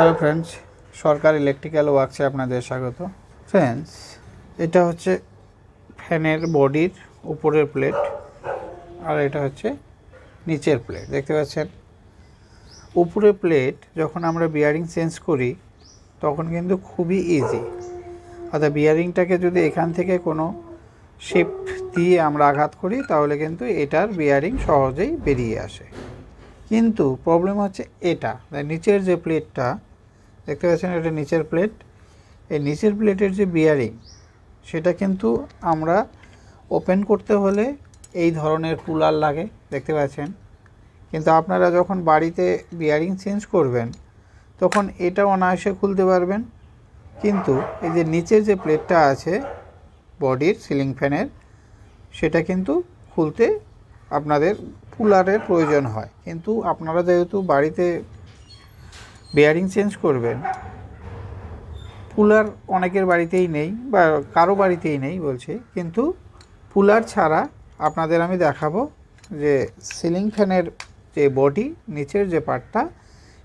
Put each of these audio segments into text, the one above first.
Hello friends Sarkar electrical ওয়ার্কসে আপনাদের স্বাগত। ফ্রেন্ডস এটা হচ্ছে ফ্যানের বডির উপরের প্লেট আর এটা হচ্ছে নিচের প্লেট দেখতে পাচ্ছেন? উপরের প্লেট যখন আমরা বিয়ারিং চেঞ্জ করি, তখন কিন্তু খুবই ইজি অর্থাৎ বিয়ারিংটাকে যদি এখান থেকে কোনো শেপ দিয়ে আমরা আঘাত করি, তাহলে কিন্তু এটার বিয়ারিং সহজেই বেরিয়ে আসে। কিন্তু প্রবলেম হচ্ছে এটা। মানে নিচের যে প্লেটটা দেখতে পাচ্ছেন এটা নিচের প্লেট এই নিচের প্লেটের যে বিয়ারিং সেটা কিন্তু আমরা ওপেন করতে হলে এই ধরনের পুলার লাগে, দেখতে পাচ্ছেন। কিন্তু আপনারা যখন বাড়িতে বিয়ারিং চেঞ্জ করবেন, তখন এটা অনায়াসে খুলতে পারবেন। কিন্তু এই যে নিচের যে প্লেটটা আছে বডির সিলিং ফ্যানের সেটা কিন্তু খুলতে আপনাদের কুলারের প্রয়োজন হয়। কিন্তু আপনারা যেহেতু বাড়িতে বেয়ারিং চেঞ্জ করবেন। পুলার অনেকের বাড়িতেই নেই বা কারও বাড়িতেই নেই বলছি, কিন্তু পুলার ছাড়া আপনাদের আমি দেখাবো যে সিলিং ফ্যানের যে বডি নিচের যে পার্টটা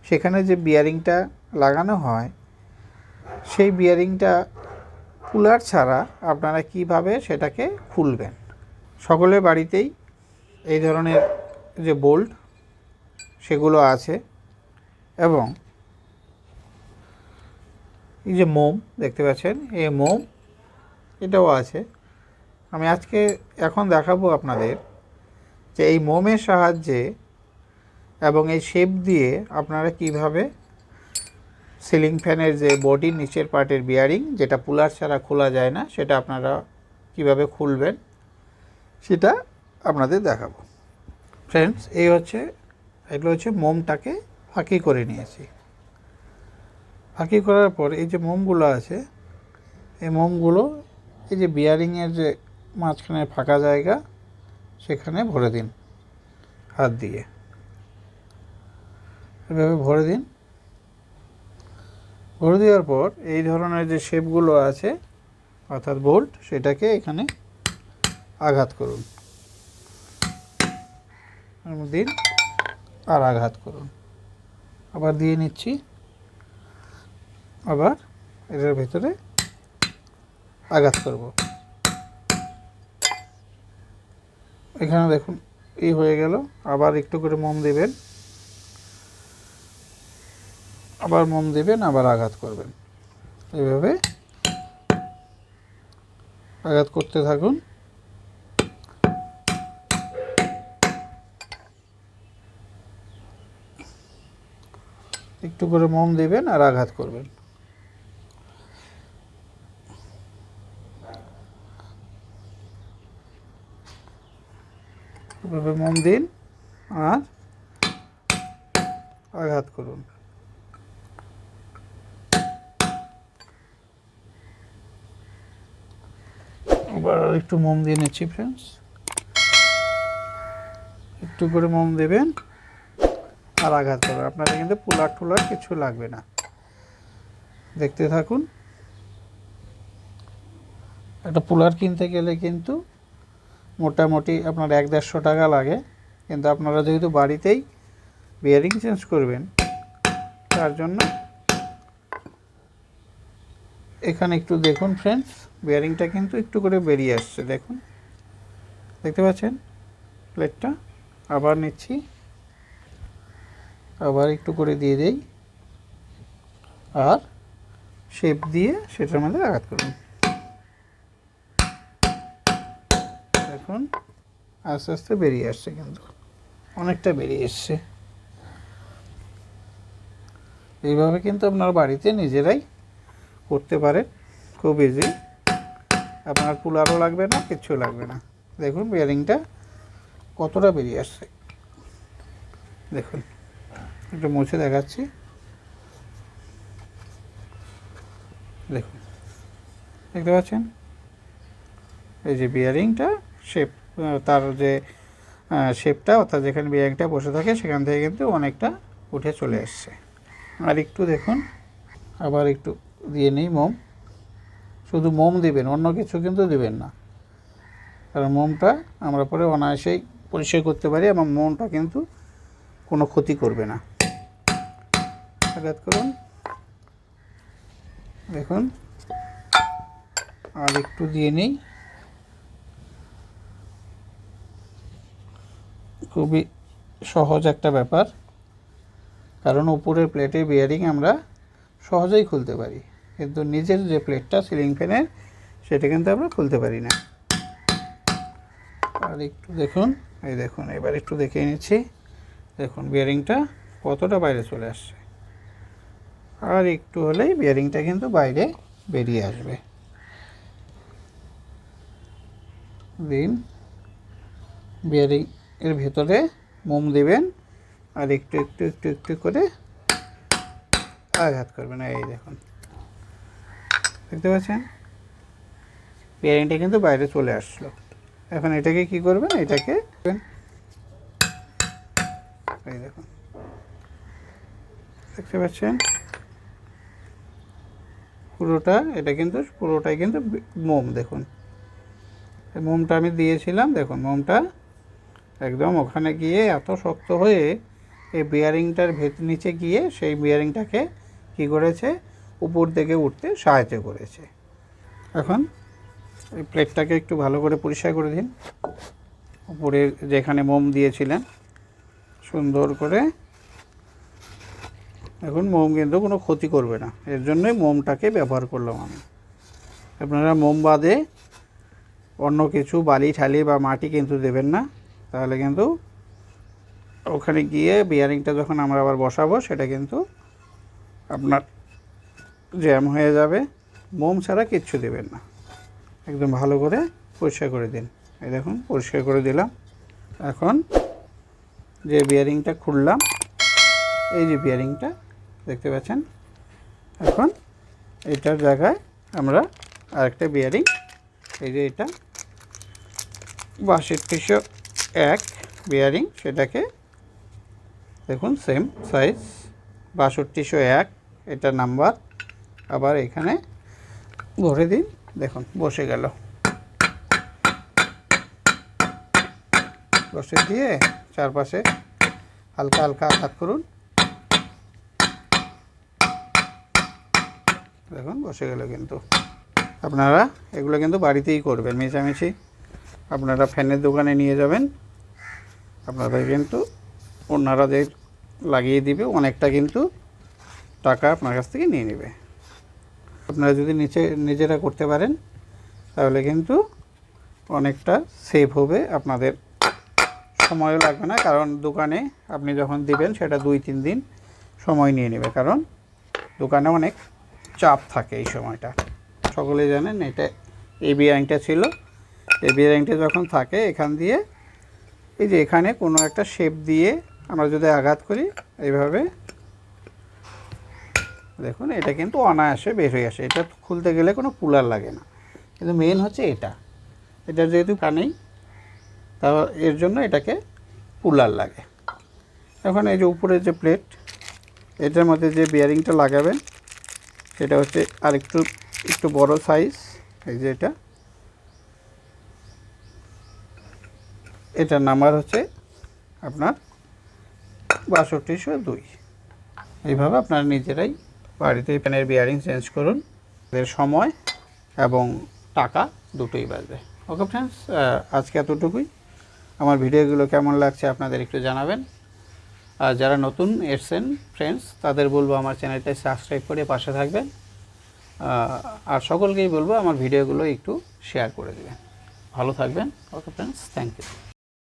সেখানে যে বিয়ারিংটা লাগানো হয়, সেই বিয়ারিংটা পুলার ছাড়া আপনারা কীভাবে সেটাকে খুলবেন? সকলের বাড়িতেই এই ধরনের যে বোল্ট সেগুলো আছে এবং এই যে মোম, দেখতে পাচ্ছেন? এই মোম, এটাও আছে। আমি আজকে এখন দেখাবো আপনাদের যে এই মোমের সাহায্যে এবং এই শেপ দিয়ে আপনারা কীভাবে সিলিং ফ্যানের যে বডির নিচের পার্টের বিয়ারিং যেটা পুলার ছাড়া খোলা যায় না, সেটা আপনারা কীভাবে খুলবেন, সেটা আপনাদের দেখাবো। ফ্রেন্ডস এই হচ্ছে, এগুলো হচ্ছে মোমটাকে ফাঁকি করে নিয়েছি। ফাঁকি করার পর এই যে মোমগুলো আছে, এই মোমগুলো এই যে বিয়ারিংয়ের যে মাঝখানে ফাঁকা জায়গা, সেখানে ভরে দিন হাত দিয়ে। এভাবে ভরে দিন। ভরে দেওয়ার পর এই ধরনের যে শেপগুলো আছে, অর্থাৎ বোল্ট সেটাকে এখানে আঘাত করুন। দিন আর আঘাত করুন। আবার দিয়ে নিচ্ছি। আবার এটার ভেতরে আঘাত করব। এখানে দেখুন, এই হয়ে গেল। আবার একটু করে মোম দেবেন। আবার মোম দেবেন, আবার আঘাত করবেন। এইভাবে আঘাত করতে থাকুন। একটু করে মোম দেবেন আর আঘাত করবেন। এভাবে মোম দিন আর আঘাত করুন। এবার আর একটু মোম দিয়ে নিচ্ছি ফ্রেন্ডস একটু করে মোম দেবেন আর আঘাত করবেন। আপনাদের কিন্তু পুলার টুলার কিছু লাগবে না। দেখতে থাকুন। একটা পুলার কিনতে গেলে কিন্তু মোটামুটি আপনার এক দেড়শো টাকা লাগে। কিন্তু আপনারা যেহেতু বাড়িতেই বিয়ারিং চেঞ্জ করবেন, তার জন্য এখানে একটু দেখুন ফ্রেন্ডস বিয়ারিংটা কিন্তু একটু করে বেরিয়ে আসছে, দেখুন। দেখতে পাচ্ছেন? প্লেটটা আবার নিচ্ছি। আবার একটু করে দিয়ে দেই। আর শেপ দিয়ে সেটার মধ্যে আঘাত করুন। দেখুন আস্তে আস্তে বেরিয়ে আসছে কিন্তু। অনেকটা বেরিয়ে এসছে। এইভাবে কিন্তু আপনার বাড়িতে নিজেরাই করতে পারেন। খুব ইজি আপনার কুলারও লাগবে না, কিচ্ছু লাগবে না। দেখুন বিয়ারিংটা কতটা বেরিয়ে আসছে। দেখুন, একটু মুছে দেখাচ্ছি। দেখুন, দেখতে পাচ্ছেন? এই যে বিয়ারিংটা শেপ তার যে শেপটা অর্থাৎ যেখানে বিয়ারিংটা বসে থাকে, সেখান থেকে কিন্তু অনেকটা উঠে চলে এসছে। আর একটু দেখুন, আবার একটু দিয়ে নিই মোম। শুধু মোম দিবেন, অন্য কিছু কিন্তু দিবেন না। কারণ মোমটা আমরা পরে অনায়াসেই পরিষ্কার করতে পারি, এবং মোমটা কিন্তু কোনো ক্ষতি করবে না। আঘাত করুন। দেখুন, আর একটু দিয়ে নিই। খুবই সহজ একটা ব্যাপার। কারণ উপরের প্লেটে বিয়ারিং আমরা সহজেই খুলতে পারি। কিন্তু নিচের যে প্লেটটা সিলিং ফ্যানের সেটা কিন্তু আমরা খুলতে পারি না। আর একটু দেখুন, এই দেখুন, এবার একটু দেখে নিচ্ছি। দেখুন বিয়ারিংটা কতটা বাইরে চলে আসছে। আর একটু হলেই বিয়ারিংটা কিন্তু বাইরে বেরিয়ে আসবে। দিন বিয়ারিং এর ভেতরে মোম দেবেন আর একটু একটু একটু একটু করে আঘাত করবেন। এই দেখুন। দেখতে পাচ্ছেন? বিয়ারিংটা কিন্তু বাইরে চলে আসলো। এখন এটাকে কি করবেন? এটাকে এই দেখুন। দেখতে পাচ্ছেন? পুরোটা, এটা কিন্তু পুরোটাই কিন্তু মোম, দেখুন। মোমটা আমি দিয়েছিলাম, দেখুন, মোমটা একদম ওখানে গিয়ে এত শক্ত হয়ে এই বিয়ারিংটার ভেত নিচে গিয়ে সেই বিয়ারিংটাকে কি করেছে? উপর দিকে উঠতে সাহায্য করেছে। এখন এই প্লেটটাকে একটু ভালো করে পরিষ্কার করে দিন। উপরে যেখানে মোম দিয়েছিলেন, সুন্দর করে এখন মোম কিন্তু কোনো ক্ষতি করবে না। এর জন্যই মোমটাকে ব্যবহার করলাম আমি। আপনারা মোম বাদে অন্য কিছু বালি ঠালি বা মাটি কিন্তু দেবেন না। তাহলে কিন্তু ওখানে গিয়ে বিয়ারিংটা যখন আমরা আবার বসাবো, সেটা কিন্তু আপনার জ্যাম হয়ে যাবে। মোম ছাড়া কিচ্ছু দেবেন না। একদম ভালো করে পরিষ্কার করে দিন। এই দেখুন, পরিষ্কার করে দিলাম। এখন যে বিয়ারিংটা খুললাম, এই যে বিয়ারিংটা দেখতে পাচ্ছেন? এখন এটার জায়গায় আমরা আরেকটা বিয়ারিং এই যে এটা বাঁশের বাষট্টিশো এক বিয়ারিং সেটাকে, দেখুন সেম সাইজ বাষট্টিশো এক, এটা নাম্বার আবার এখানে ভরে দিন, দেখুন, বসে গেল। বসে দিয়ে চারপাশে হালকা হালকা আঘাত করুন। দেখুন, বসে গেল কিন্তু। আপনারা এগুলো কিন্তু বাড়িতেই করবেন মেচামেচি আপনারা ফ্যানের দোকানে নিয়ে যাবেন। আপনারা কিন্তু ওনারাদের লাগিয়ে দিবে, অনেকটা কিন্তু টাকা আপনার কাছ থেকে নিয়ে নেবে। আপনারা যদি নিচে, নিজেরা করতে পারেন, তাহলে কিন্তু অনেকটা সেভ হবে। আপনাদের সময়ও লাগবে না, কারণ দোকানে আপনি যখন দিবেন, সেটা দুই, তিন দিন সময় নিয়ে নেবে, কারণ দোকানে অনেক চাপ থাকে এই সময়টা। সকলে জানেন, এটা এই বিয়ারিংটা ছিল। এই বিয়ারিংটা যখন থাকে, এখান দিয়ে এই যে এখানে কোনো একটা শেপ দিয়ে আমরা যদি আঘাত করি, এইভাবে। দেখুন, এটা কিন্তু অনায়াসে বের হয়ে আসে। এটা খুলতে গেলে কোনো কুলার লাগে না। কিন্তু মেন হচ্ছে এটা। এটা যেহেতু কানেই তা এর জন্য এটাকে কুলার লাগে। এখন এই যে উপরের যে প্লেট এটার মধ্যে যে বিয়ারিংটা লাগাবেন, সেটা হচ্ছে আরেকটু, একটু বড় সাইজ এই যে এটা। এটার নাম্বার হচ্ছে আপনার বাষট্টিশো দুই। এইভাবে আপনারা নিজেরাই বাড়িতে প্যানের বিয়ারিং চেঞ্জ করুন। এর সময় এবং টাকা দুটোই বাঁচবে। ওকে ফ্রেন্ডস আজকে এতটুকুই। আমার ভিডিওগুলো কেমন লাগছে আপনাদের একটু জানাবেন। আর যারা নতুন এসছেন ফ্রেন্ডস তাদের বলব আমার চ্যানেলটা সাবস্ক্রাইব করে পাশে থাকবেন। আর সকলকেই বলব আমার ভিডিওগুলো একটু শেয়ার করে দেবেন। ভালো থাকবেন। Okay friends thank you